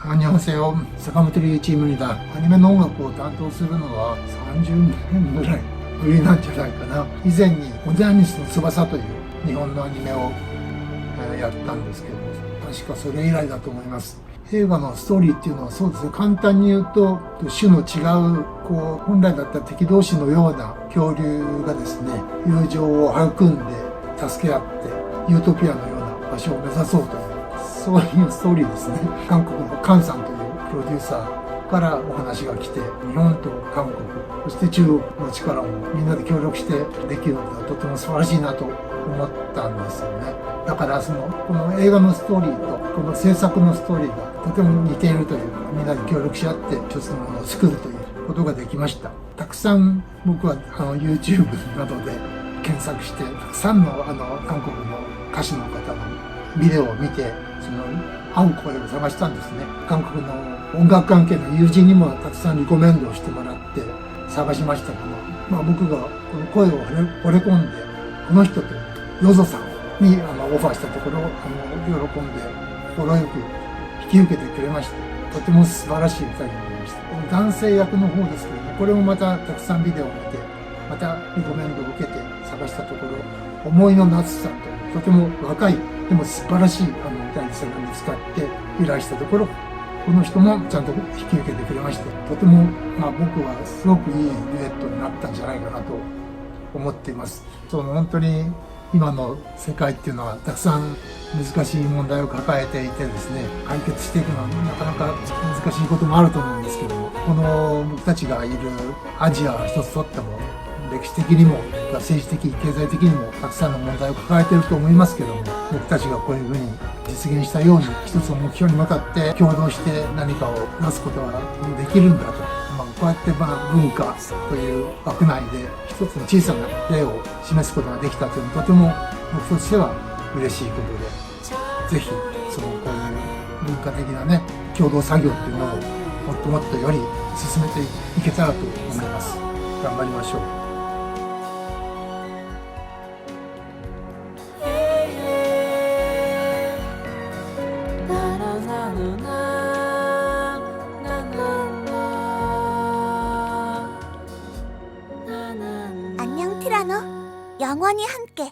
アニョンセヨ坂本龍一ムニだアニメの音楽を担当するのは30年ぐらいぶりなんじゃないかな以前に「モデアニスの翼」という日本のアニメを、やったんですけど確かそれ以来だと思います映画のストーリーっていうのはそうですね簡単に言うと種の違うこう本来だった敵同士のような恐竜がですね友情を育んで助け合ってユートピアのような場所を目指そうというそういうストーリーですね。韓国のカンさんというプロデューサーからお話が来て日本と韓国そして中国の力をみんなで協力してできるのがとても素晴らしいなと思ったんですよね。だからそのこの映画のストーリーとこの制作のストーリーがとても似ているというかみんなで協力し合って一つのものを作るということができました。たくさん僕はあの YouTube などで検索してたくさんのあの韓国の歌手の方のビデオを見てその合う声を探したんですね。韓国の音楽関係の友人にもたくさんリコメンドをしてもらって探しましたけど、まあ、僕がこの声を惚れ込んでこの人とヨゾさんにあのオファーしたところあの喜んで快く引き受けてくれましてとても素晴らしい歌になりました。男性役の方ですけどもこれもまたたくさんビデオを見てまたリコメンドを受けて探したところ思いの夏さんととても若いでも素晴らしいあの歌い手さんが見つかって依頼したところこの人もちゃんと引き受けてくれましてとても、まあ、僕はすごくいいデュエットになったんじゃないかなと思っています。その本当に今の世界っていうのはたくさん難しい問題を抱えていてですね解決していくのはなかなか難しいこともあると思うんですけどもこの僕たちがいるアジアは一つとっても歴史的にも政治的経済的にもたくさんの問題を抱えていると思いますけども僕たちがこういうふうに実現したように一つの目標に向かって共同して何かを出すことができるんだと、まあ、こうやってまあ文化という枠内で一つの小さな例を示すことができたというのはとても僕としては嬉しいことでぜひそのこういう文化的なね共同作業っていうのをもっともっとより進めていけたらと思います。頑張りましょう。 하나? 양환이 함께